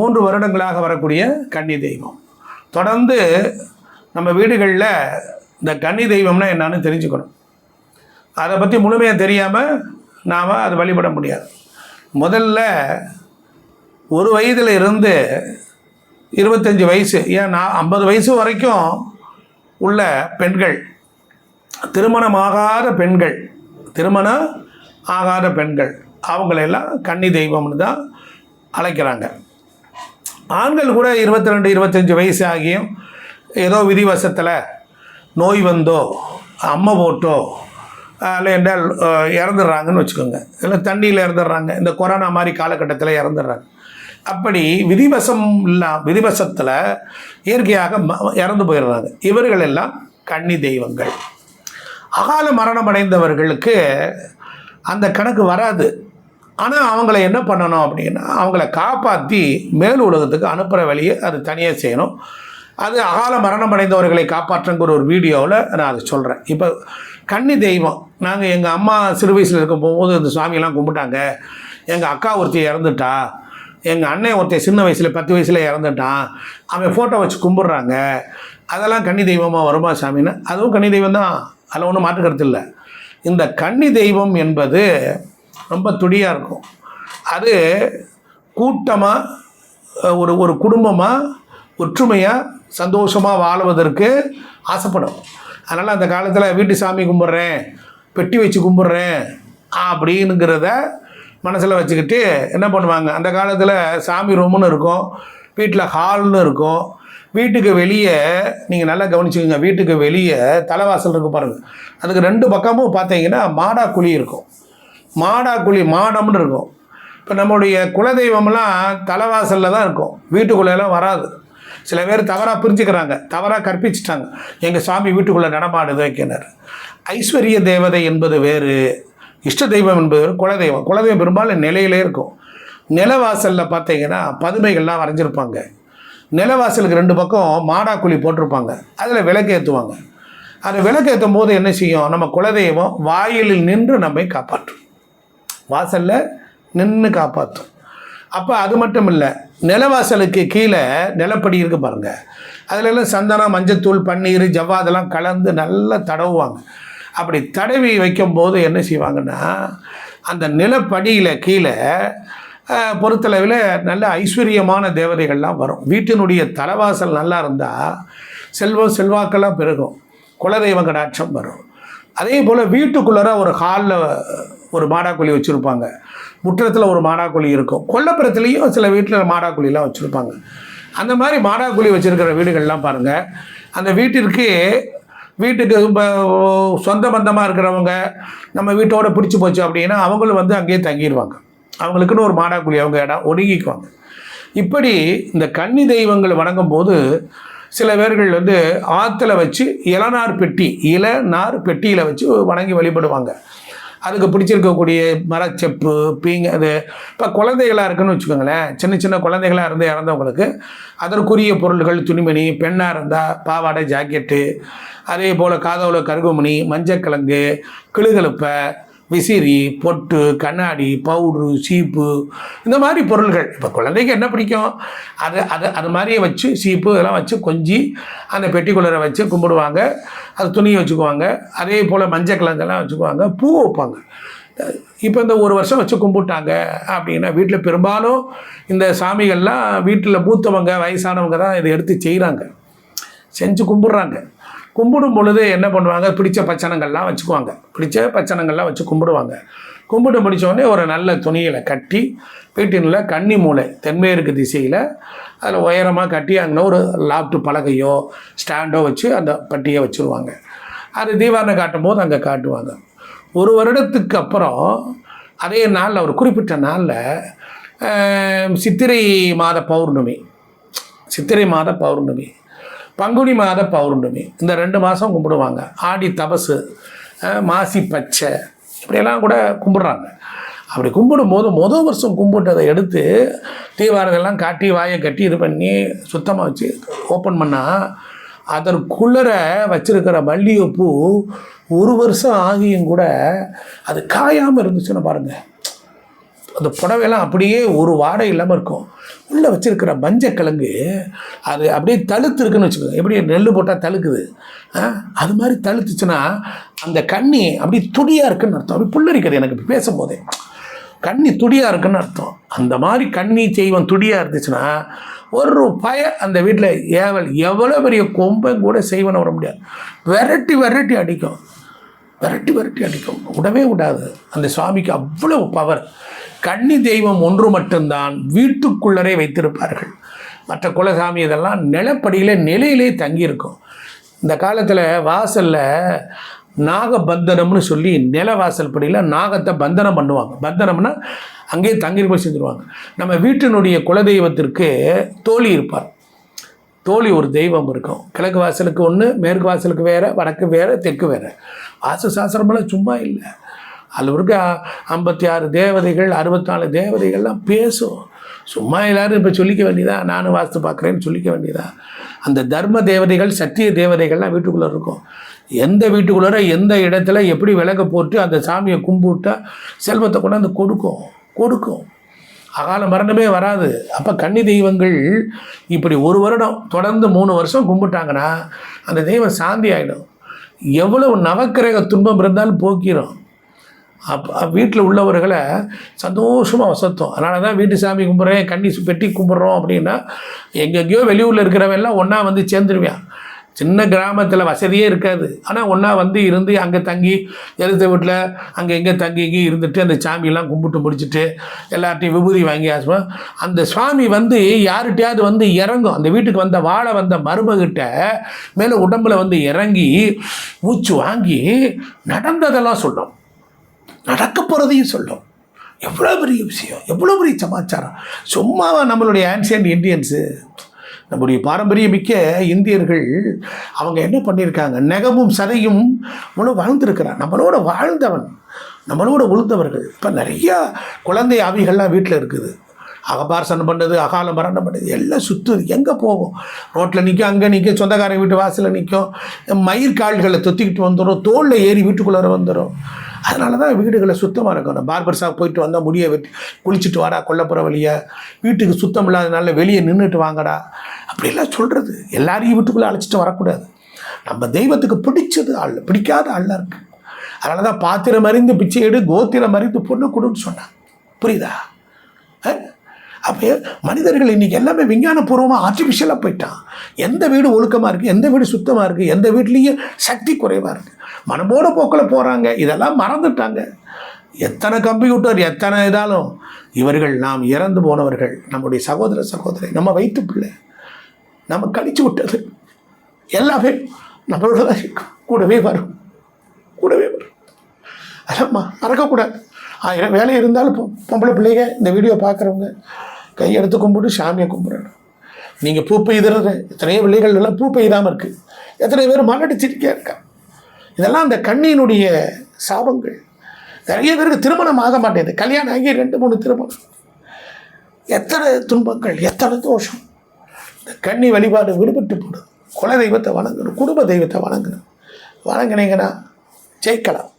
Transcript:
மூன்று வருடங்களாக வரக்கூடிய கன்னி தெய்வம். தொடர்ந்து நம்ம வீடுகளில் இந்த கன்னி தெய்வம்னா என்னன்னு தெரிஞ்சுக்கணும். அதை பற்றி முழுமையாக தெரியாமல் நாம் அதை வழிபட முடியாது. முதல்ல ஒரு வயதில் இருந்து இருபத்தஞ்சி வயசு ஏன் நான் ஐம்பது வயசு வரைக்கும் உள்ள பெண்கள் திருமணமாகாத பெண்கள் திருமணம் ஆகாத பெண்கள் அவங்களெல்லாம் கன்னி தெய்வம்னு தான் அழைக்கிறாங்க. ஆண்கள் கூட இருபத்தி ரெண்டு இருபத்தஞ்சி வயசு ஆகியும் ஏதோ விதிவசத்தில் நோய் வந்தோ அம்மை போட்டோ இல்லை என்றால் இறந்துடுறாங்கன்னு வச்சுக்கோங்க. இல்லை தண்ணியில் இறந்துடுறாங்க. இந்த கொரோனா மாதிரி காலகட்டத்தில் இறந்துடுறாங்க. அப்படி விதிவசம் இல்லாம விதிவசத்தில் இயற்கையாக ம- இறந்து போயிடுறாங்க. இவர்கள் எல்லாம் கன்னி தெய்வங்கள். அகால மரணம் அடைந்தவர்களுக்கு அந்த கணக்கு வராது. ஆனால் அவங்கள என்ன பண்ணணும் அப்படின்னா அவங்கள காப்பாற்றி மேல் உலகத்துக்கு அனுப்புகிற வழியை அது தனியாக செய்யணும். அது அகால மரணம் அடைந்தவர்களை காப்பாற்றுங்கிற ஒரு வீடியோவில் நான் அதை சொல்கிறேன் இப்போ கன்னி தெய்வம் நாங்கள் எங்கள் அம்மா சிறு வயசில் இருக்கும் போகும்போது இந்த சுவாமியெல்லாம் கும்பிட்டாங்க. எங்கள் அக்கா ஒருத்தி இறந்துட்டா. எங்கள் அண்ணன் ஒருத்தன் சின்ன வயசில் பத்து வயசில் இறந்துட்டான். அவன் ஃபோட்டோ வச்சு கும்பிட்றாங்க. அதெல்லாம் கன்னி தெய்வமாக வருமா சாமின்னு? அதுவும் கன்னி தெய்வம் தான் அதில் ஒன்றும் மாற்றுக்கிறது இல்லை. இந்த கன்னி தெய்வம் என்பது ரொம்ப துடியாக இருக்கும். அது கூட்டமாக ஒரு ஒரு குடும்பமாக ஒற்றுமையாக சந்தோஷமாக வாழ்வதற்கு ஆசைப்படும். அதனால் அந்த காலத்தில் வீட்டு சாமி கும்பிட்றேன் பெட்டி வச்சு கும்பிட்றேன் அப்படிங்கிறத மனசில் வச்சுக்கிட்டு என்ன பண்ணுவாங்க? அந்த காலத்தில் சாமி ரூம்னு இருக்கும் வீட்டில் ஹால்னு இருக்கும். வீட்டுக்கு வெளியே நீங்கள் நல்லா கவனிச்சுக்கோங்க வீட்டுக்கு வெளியே தலைவாசல் இருக்கும் பாருங்கள் அதுக்கு ரெண்டு பக்கமும் பார்த்தீங்கன்னா மாடா குழி இருக்கும். மாடா குழி மாடம்னு இருக்கும். இப்போ நம்மளுடைய குலதெய்வம்லாம் தலைவாசலில் தான் இருக்கும். வீட்டுக்குள்ளெல்லாம் வராது. சில பேர் தவறாக புரிஞ்சுக்கிறாங்க. தவறாக கற்பிச்சிட்டாங்க. எங்கள் சாமி வீட்டுக்குள்ளே நடமாடுது வைக்கினார். ஐஸ்வர்ய தேவதை என்பது வேறு இஷ்ட தெய்வம் என்பது வேறு குலதெய்வம். குலதெய்வம் பெரும்பாலும் நிலையிலே இருக்கும். நிலவாசலில் பார்த்தீங்கன்னா பதுமைகள்லாம் வரைஞ்சிருப்பாங்க. நிலவாசலுக்கு ரெண்டு பக்கம் மாடா குழி போட்டிருப்பாங்க. அதில் விளக்கு ஏற்றுவாங்க அந்த விளக்கு ஏற்றும் போது என்ன செய்யும்? நம்ம குலதெய்வம் வாயிலில் நின்று நம்மை காப்பாற்றும். வாசலில் நின்று காப்பாற்றும் அப்போ அது மட்டும் இல்லை நிலவாசலுக்கு கீழே நிலப்படி இருக்கு பாருங்கள் அதிலெல்லாம் சந்தனம் மஞ்சத்தூள் பன்னீர் ஜவ்வாதெல்லாம் கலந்து நல்லா தடவுவாங்க. அப்படி தடவி வைக்கும்போது என்ன செய்வாங்கன்னா அந்த நிலப்படியில் கீழே பொறுத்தளவில் நல்ல ஐஸ்வர்யமான தேவதைகள்லாம் வரும். வீட்டினுடைய தலைவாசல் நல்லா இருந்தால் செல்வம் செல்வாக்கெல்லாம் பெருகும். குலதெய்வ கடாட்சம் வரும். அதே போல் வீட்டுக்குள்ளார ஒரு ஹாலில் ஒரு மாடாக்குழி வச்சுருப்பாங்க. முற்றத்தில் ஒரு மாடாக்குழி இருக்கும். கொல்லப்புறத்துலேயும் சில வீட்டில் மாடாக்குழிலாம் வச்சுருப்பாங்க. அந்த மாதிரி மாடாக்குழி வச்சுருக்கிற வீடுகள்லாம் பாருங்கள் அந்த வீட்டிற்கு வீட்டுக்கு இப்போ சொந்த பந்தமாக இருக்கிறவங்க நம்ம வீட்டோட பிடிச்சி போச்சு அப்படின்னா அவங்களும் வந்து அங்கேயே தங்கிடுவாங்க அவங்களுக்குன்னு ஒரு மாடாக்குழி அவங்க இடம் ஒடுங்கிக்குவாங்க. இப்படி இந்த கன்னி தெய்வங்கள் வணங்கும் போது சில பேர்கள் வந்து ஆற்றுல வச்சு இளநார் பெட்டி இளநார் பெட்டியில் வச்சு வணங்கி வழிபடுவாங்க. அதுக்கு பிடிச்சிருக்கக்கூடிய மரச்செப்பு பீங்க அது இப்போ குழந்தைகளாக இருக்குன்னு வச்சுக்கோங்களேன். சின்ன சின்ன குழந்தைகளாக இருந்து இறந்தவங்களுக்கு அதற்குரிய பொருள்கள் துணிமணி பெண்ணாக இருந்தால் பாவாடை ஜாக்கெட்டு அதே போல் காதவுல கருகுமணி மஞ்சக்கிழங்கு கிளுகலுப்பை விசிறி பொட்டு கண்ணாடி பவுட்ரு சீப்பு இந்த மாதிரி பொருள்கள். இப்போ குழந்தைக்கு என்ன பிடிக்கும்? அது அது அது மாதிரியே வச்சு சீப்பு இதெல்லாம் வச்சு கொஞ்சி அந்த பெட்டிக்குள்ளரை வச்சு கும்பிடுவாங்க. அது துணியை வச்சுக்குவாங்க. அதே போல் மஞ்சள் கிழங்கெல்லாம் வச்சுக்குவாங்க. பூ வைப்பாங்க. இப்போ இந்த ஒரு வருஷம் வச்சு கும்பிட்டாங்க அப்படின்னா வீட்டில் பெரும்பாலும் இந்த சாமிகள்லாம் வீட்டில் மூத்தவங்க வயசானவங்க தான் இதை எடுத்து செய்கிறாங்க செஞ்சு கும்பிட்றாங்க. கும்பிடும் பொழுது என்ன பண்ணுவாங்க? பிடிச்ச பச்சனங்கள்லாம் வச்சுக்குவாங்க. பிடிச்ச பச்சனங்கள்லாம் வச்சு கும்பிடுவாங்க. கும்பிட்டு முடித்தோடனே ஒரு நல்ல துணியில் கட்டி வீட்டினில் கன்னி மூலை தென்மேற்கு திசையில் அதில் உயரமாக கட்டி அங்கே ஒரு லாப்டு பலகையோ ஸ்டாண்டோ வச்சு அந்த பட்டியை வச்சுருவாங்க. அது தீபாவளி காட்டும் போது அங்கே காட்டுவாங்க. ஒரு வருடத்துக்கு அப்புறம் அதே நாளில் ஒரு குறிப்பிட்ட நாளில் சித்திரை மாத பௌர்ணமி. சித்திரை மாத பௌர்ணமி. பங்குனி மாத பௌர்ணமி. இந்த ரெண்டு மாதம் கும்பிடுவாங்க. ஆடி தபசு மாசி பச்சை இப்படியெல்லாம் கூட கும்பிட்றாங்க. அப்படி கும்பிடும்போது முதல் வருஷம் கும்பிட்டதை எடுத்து தீவாரதெல்லாம் காட்டி வாயை கட்டி இது பண்ணி சுத்தமாக வச்சு ஓப்பன் பண்ணால் அதற்குள்ளர வச்சுருக்கிற மல்லிகைப்பூ ஒரு வருஷம் ஆகியும் கூட அது காயாமல் இருந்துச்சுன்னு பாருங்கள் அந்த புடவையெல்லாம் அப்படியே ஒரு வாடை இல்லாமல் இருக்கும். உள்ளே வச்சுருக்கிற மஞ்சக்கிழங்கு அது அப்படியே தழுத்து இருக்குன்னு வச்சுக்கோங்க. எப்படி நெல் போட்டால் தழுக்குது. அது மாதிரி தழுத்துச்சுன்னா அந்த கண்ணி அப்படி துடியாக இருக்குன்னு அர்த்தம். அப்படி புல்லரிக்கிறது எனக்கு பேசும்போதே. கண்ணி துடியாக இருக்குன்னு அர்த்தம். அந்த மாதிரி கண்ணி செய்வன் துடியாக இருந்துச்சுன்னா ஒரு பய அந்த வீட்டில் ஏவல் எவ்வளோ பெரிய கொம்பை கூட செய்வன வர முடியாது. வெரைட்டி வெரைட்டி அடிக்கும். விரட்டி விரட்டி அடிக்கும். விடவே விடாது. அந்த சுவாமிக்கு அவ்வளவு பவர் கன்னி தெய்வம் ஒன்று மட்டும்தான் வீட்டுக்குள்ளரே வைத்திருப்பார்கள். மற்ற குலசாமி இதெல்லாம் நிலப்படியில் நிலையிலே தங்கியிருக்கும். இந்த காலத்தில் வாசலில் நாகபந்தனம்னு சொல்லி நில வாசல் படியில் நாகத்தை பந்தனம் பண்ணுவாங்க. பந்தனம்னா அங்கேயே தங்கியிருப்ப செஞ்சுருவாங்க நம்ம வீட்டினுடைய குலதெய்வத்திற்கு தோழி இருப்பார். தோழி ஒரு தெய்வம் இருக்கும். கிழக்கு வாசலுக்கு ஒன்று மேற்கு வாசலுக்கு வேறு வடக்கு வேறு தெற்கு வேறு. வாசு சாஸ்திரமெல்லாம் சும்மா இல்லை. அதில் இருக்க ஐம்பத்தி ஆறு தேவதைகள் அறுபத்தாலு தேவதைகள்லாம் பேசும். சும்மா எல்லாரும் இப்போ சொல்லிக்க வேண்டியதா? நானும் வாஸ்து பார்க்குறேன்னு சொல்லிக்க வேண்டியதா? அந்த தர்ம தேவதைகள் சத்திய தேவதைகள்லாம் வீட்டுக்குள்ளே இருக்கும். எந்த வீட்டுக்குள்ளார எந்த இடத்துல எப்படி விளக்க போட்டு அந்த சாமியை கும்பிட்டா செல்வத்தை கொண்டாந்து கொடுக்கும். கொடுக்கும். அகால மரணமே வராது. அப்போ கன்னி தெய்வங்கள் இப்படி ஒரு வருடம் தொடர்ந்து மூணு வருஷம் கும்பிட்டாங்கன்னா அந்த தெய்வம் சாந்தி ஆகிடும் எவ்வளவு நவக்கிரக துன்பம் இருந்தாலும் போக்கிடும் அப் வீட்டில் உள்ளவர்களை சந்தோஷமாக வசத்தும். அதனால தான் வீட்டு சாமி கும்பிட்றேன் கன்னி பெட்டி கும்பிட்றோம் அப்படின்னா எங்கெங்கேயோ வெளியூரில் இருக்கிறவெல்லாம் ஒன்றா வந்து சேர்ந்துருவான். சின்ன கிராமத்தில் வசதியே இருக்காது. ஆனால் ஒன்றா வந்து இருந்து அங்கே தங்கி எழுத்த வீட்டில் அங்கே எங்கே தங்கி இங்கே இருந்துட்டு அந்த சாமியெல்லாம் கும்பிட்டு முடிச்சுட்டு எல்லார்ட்டையும் விபூதி வாங்கி ஆசுவோம் அந்த சுவாமி வந்து யார்கிட்டயாவது வந்து இறங்கும். அந்த வீட்டுக்கு வந்த வாழை வந்த மருமகிட்ட மேலே உடம்புல வந்து இறங்கி மூச்சு வாங்கி நடந்ததெல்லாம் சொல்லும். நடக்க போகிறதையும் சொல்லும். எவ்வளோ பெரிய விஷயம். எவ்வளோ பெரிய சமாச்சாரம். சும்மாவா நம்மளுடைய ஆன்சியன்ட் இந்தியன்ஸு நம்முடைய பாரம்பரியமிக்க இந்தியர்கள் அவங்க என்ன பண்ணியிருக்காங்க நெகமும் சதையும் இவ்வளோ வாழ்ந்திருக்கிறான். நம்மளோட வாழ்ந்தவன் நம்மளோட உழுந்தவர்கள். இப்போ நிறையா குழந்தை ஆவிகள்லாம் வீட்டில் இருக்குது. அகபார்சனம் பண்ணுறது அகால மரணம் பண்ணது எல்லாம் சுற்றுது எங்கே போகும் ரோட்டில் நிற்கும் அங்கே நிற்கும் சொந்தக்காரங்க வீட்டு வாசலில் நிற்கும் மயிர்கால்களை தொத்திக்கிட்டு வந்துடும் தோளில் ஏறி வீட்டுக்குள்ளார வந்துடும் அதனால தான் வீடுகளை சுத்தமாக இருக்கணும். பார்பர் ஷாப் போயிட்டு வந்தால் முடிய வெட்டி குளிச்சுட்டு வாடா கொல்லப்புற வழியை. வீட்டுக்கு சுத்தம் இல்லாதனால வெளியே நின்றுட்டு வாங்கடா. அப்படிலாம் சொல்கிறது எல்லாரையும் வீட்டுக்குள்ளே அழைச்சிட்டு வரக்கூடாது. நம்ம தெய்வத்துக்கு பிடிச்சது ஆள் பிடிக்காத ஆள்லாம் இருக்கு. அதனால தான் பாத்திரம் அறிந்து பிச்சை எடு கோத்திரம் அறிந்து பொண்ணு கொடுன்னு சொன்னான் புரியுதா? அப்போ மனிதர்கள் இன்னைக்கு எல்லாமே விஞ்ஞானபூர்வமாக ஆர்டிஃபிஷியலாக போயிட்டான். எந்த வீடு ஒழுக்கமாக இருக்குது எந்த வீடு சுத்தமாக இருக்குது எந்த வீட்லேயும் சக்தி குறைவாக இருக்குது மனமோட போக்கில் போகிறாங்க இதெல்லாம் மறந்துட்டாங்க. எத்தனை கம்ப்யூட்டர் எத்தனை இதாலும் இவர்கள் நாம் இறந்து போனவர்கள் நம்முடைய சகோதர சகோதரி நம்ம வயிற்று பிள்ளை நம்ம கழிச்சு விட்டது. எல்லாமே நம்மளோட தான் இருக்கும். கூடவே வரும். கூடவே வரும். அதம்மா மறக்கக்கூடாது. ஆயிரம் வேலை இருந்தாலும் பொம்பளை பிள்ளைங்க இந்த வீடியோ பார்க்குறவங்க கையெடுத்து கும்பிட்டு சாமியை கும்பிடணும். நீங்கள் பூ பெய்துறது எத்தனையோ விலைகள் எல்லாம் பூ பெய்தாமல் இருக்குது எத்தனை பேர் மலடிச்சிருக்கே இருக்கா? இதெல்லாம் அந்த கண்ணியினுடைய சாபங்கள். நிறைய பேருக்கு திருமணம் ஆக மாட்டேங்குது. கல்யாணம் ஆகி ரெண்டு மூணு திருமணம். எத்தனை துன்பங்கள் எத்தனை தோஷம். இந்த கன்னி வழிபாடு விடுபட்டு போடுது குல தெய்வத்தை வணங்கணும் குடும்ப தெய்வத்தை வணங்கணும். வணங்கினீங்கன்னா ஜெயிக்கலாம்.